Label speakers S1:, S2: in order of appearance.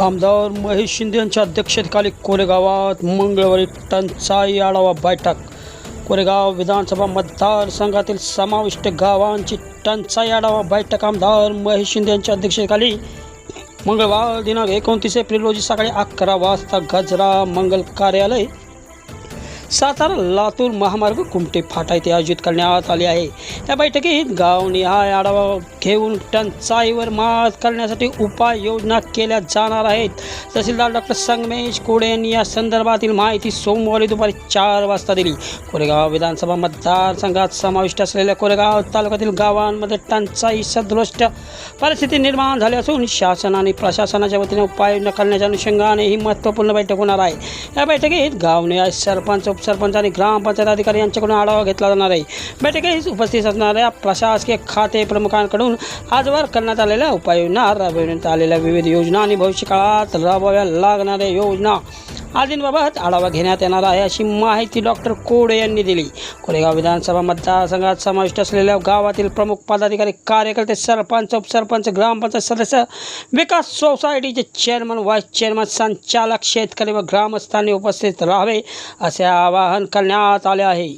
S1: आमदार महेश शिंदे यांच्या अध्यक्षतेखाली कोरेगावात मंगळवारी टंचाई आढावा बैठक. कोरेगाव विधानसभा मतदारसंघातील समाविष्ट गावांची टंचाई आढावा बैठक आमदार महेश शिंदे यांच्या अध्यक्षतेखाली मंगळवार दिनांक एकोणतीस एप्रिल रोजी सकाळी अकरा वाजता गजरा मंगल कार्यालय सातारा लातूर महामार्ग कुमटे फाटा येथे आयोजित करण्यात आले आहे. या बैठकीत गावनिहाय आढावा घेऊन टंचाईवर मात करण्यासाठी उपाययोजना केल्या जाणार आहेत. तहसीलदार डॉक्टर संगमेश कोडे यांनी या संदर्भातील माहिती सोमवारी दुपारी चार वाजता दिली. कोरेगाव विधानसभा मतदारसंघात समाविष्ट असलेल्या कोरेगाव तालुक्यातील गावांमध्ये टंचाई सदृष्ट परिस्थिती निर्माण झाली असून शासन आणि प्रशासनाच्या वतीने उपाययोजना करण्याच्या अनुषंगाने ही महत्त्वपूर्ण बैठक होणार आहे. या बैठकीत गावनिहाय सरपंच उपसरपंच आणि ग्रामपंचायत अधिकारी यांच्याकडून आढावा घेतला जाणार आहे. बैठकीस उपस्थित असणाऱ्या प्रशासकीय खाते प्रमुखांकडून आजवर करण्यात आलेल्या उपाययोजना राबविण्यात आलेल्या विविध योजना आणि भविष्यकाळात राबवाव्या लागणाऱ्या योजना आदींबाबत आढावा घेण्यात येणार आहे अशी माहिती डॉक्टर कोडे यांनी दिली. कोरेगाव विधानसभा मतदारसंघात समाविष्ट असलेल्या गावातील प्रमुख पदाधिकारी कार्यकर्ते सरपंच उपसरपंच ग्रामपंचायत सदस्य विकास सोसायटीचे चेअरमन व्हाईस चेअरमन संचालक शेतकरी व ग्रामस्थांनी उपस्थित राहावे असे आवाहन करण्यात आले आहे.